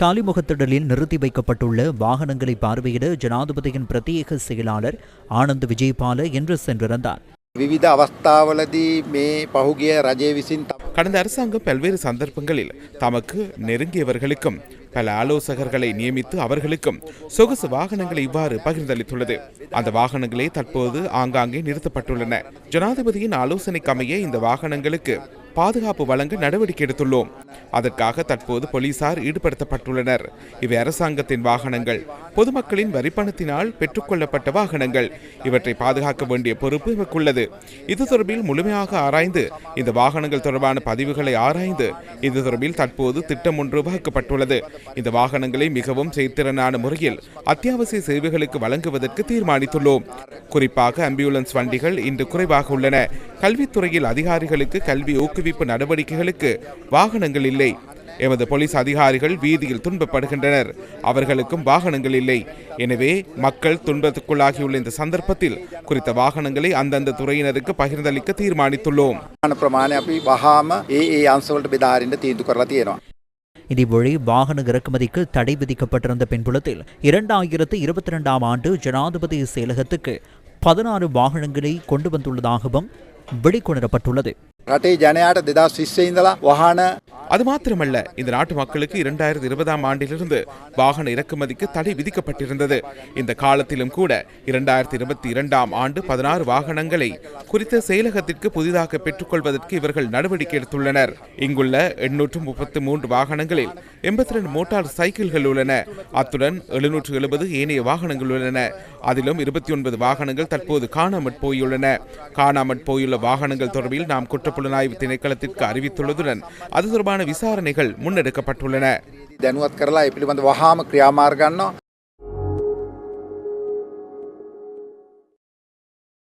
காலிமுகத்திடலில் நிறுத்தி வைக்கப்பட்டுள்ள வாகனங்களை பார்வையிட ஜனாதிபதியின் பிரத்யேக செயலாளர் ஆனந்த் விஜயபால இன்று சென்றிருந்தார். விவித அவஸ்தாவலதி மே பகுகிய ரஜே கடந்த அரசாங்கம் பல்வேறு சந்தர்ப்பங்களில் தமக்கு நெருங்கியவர்களுக்கும் பல ஆலோசகர்களை நியமித்து அவர்களுக்கும் சொகுசு வாகனங்களை இவ்வாறு பகிர்ந்தளித்துள்ளது. அந்த வாகனங்களே தற்போது ஆங்காங்கே நிறுத்தப்பட்டுள்ளன. ஜனாதிபதியின் ஆலோசனைக்கு அமைய இந்த வாகனங்களுக்கு பாதுகாப்பு வழங்க நடவடிக்கை எடுத்துள்ளோம். அதற்காக தற்போது போலீசார் ஈடுபடுத்தப்பட்டுள்ளனர். இவை அரசாங்கத்தின் வாகனங்கள். பொதுமக்களின் வரிப்பணத்தினால் பெற்றுக்கொள்ளப்பட்ட வாகனங்கள். இவற்றை பாதுகாக்க வேண்டிய பொறுப்பு இவக்குள்ளது. இது தொடர்பில் முழுமையாக ஆராய்ந்து இந்த வாகனங்கள் தொடர்பான பதிவுகளை ஆராய்ந்து இது தொடர்பில் தற்போது திட்டம் ஒன்று வகுக்கப்பட்டுள்ளது இந்த வாகனங்களை மிகவும் செய்திறனான முறையில் அத்தியாவசிய சேவைகளுக்கு வழங்குவதற்கு தீர்மானித்துள்ளோம். குறிப்பாக ஆம்புலன்ஸ் வண்டிகள் இன்று குறைவாக உள்ளன. கல்வித்துறையில் அதிகாரிகளுக்கு கல்வி ஊக்குவிப்பு நடவடிக்கைகளுக்கு வாகனங்கள் இல்லை. எமது போலீஸ் அதிகாரிகள் வீதியில் துன்பப்படுகின்றனர் அவர்களுக்கும் வாகனங்கள் இல்லை எனவே மக்கள் துன்பத்துக்குள்ளாகியுள்ள இந்த சந்தர்ப்பத்தில் குறித்த வாகனங்களை அந்தந்த துறையினருக்கு பகிர்ந்தளிக்க தீர்மானித்துள்ளோம் න ප්‍රමාණය අපි වහාම ඒ ඒ අංශවලට බෙදාරින්න තීන්දු කරලා තියෙනවා. இதேவேளை வாகன இறக்குமதிக்கு தடை விதிக்கப்பட்டிருந்த பின்புலத்தில் இரண்டாயிரத்து இருபத்தி ரெண்டாம் ஆண்டு ஜனாதிபதி செயலகத்துக்கு பதினாறு வாகனங்களை கொண்டு வந்துள்ளதாகவும் வெளிக்கொணரப்பட்டுள்ளது රටේ ජනයාට දෙදස් විශ්ව ඉඳලා වහන அது மாத்திரமல்ல இந்த நாட்டு மக்களுக்கு இரண்டாயிரத்தி இருபதாம் ஆண்டிலிருந்து வாகன இறக்குமதிக்கு தடை விதிக்கப்பட்டிருந்தது. இந்த காலத்திலும் கூட இரண்டாயிரத்தி இருபத்தி இரண்டாம் ஆண்டு பதினாறு வாகனங்களை குறித்த செயலகத்திற்கு புதிதாக பெற்றுக்கொள்வதற்கு இவர்கள் நடவடிக்கை எடுத்துள்ளனர். இங்குள்ள எண்ணூற்று முப்பத்தி மூன்று வாகனங்களில் எண்பத்தி ரெண்டு மோட்டார் சைக்கிள்கள் உள்ளன. அத்துடன் எழுநூற்று எழுபது ஏனைய வாகனங்கள் உள்ளன. அதிலும் இருபத்தி ஒன்பது வாகனங்கள் தற்போது காணாமற் போயுள்ளன காணாமற் போயுள்ள வாகனங்கள் தொடர்பில் நாம் குற்றப்புலனாய்வு திணைக்களத்திற்கு அறிவித்துள்ளதுடன் அது தொடர்பான விசாரணைகள் முன்னெடுக்கப்பட்டுள்ளன දැනුවත් කරලා ඒ පිළිබඳ වහාම ක්‍රියාමාර්ග ගන්නවා.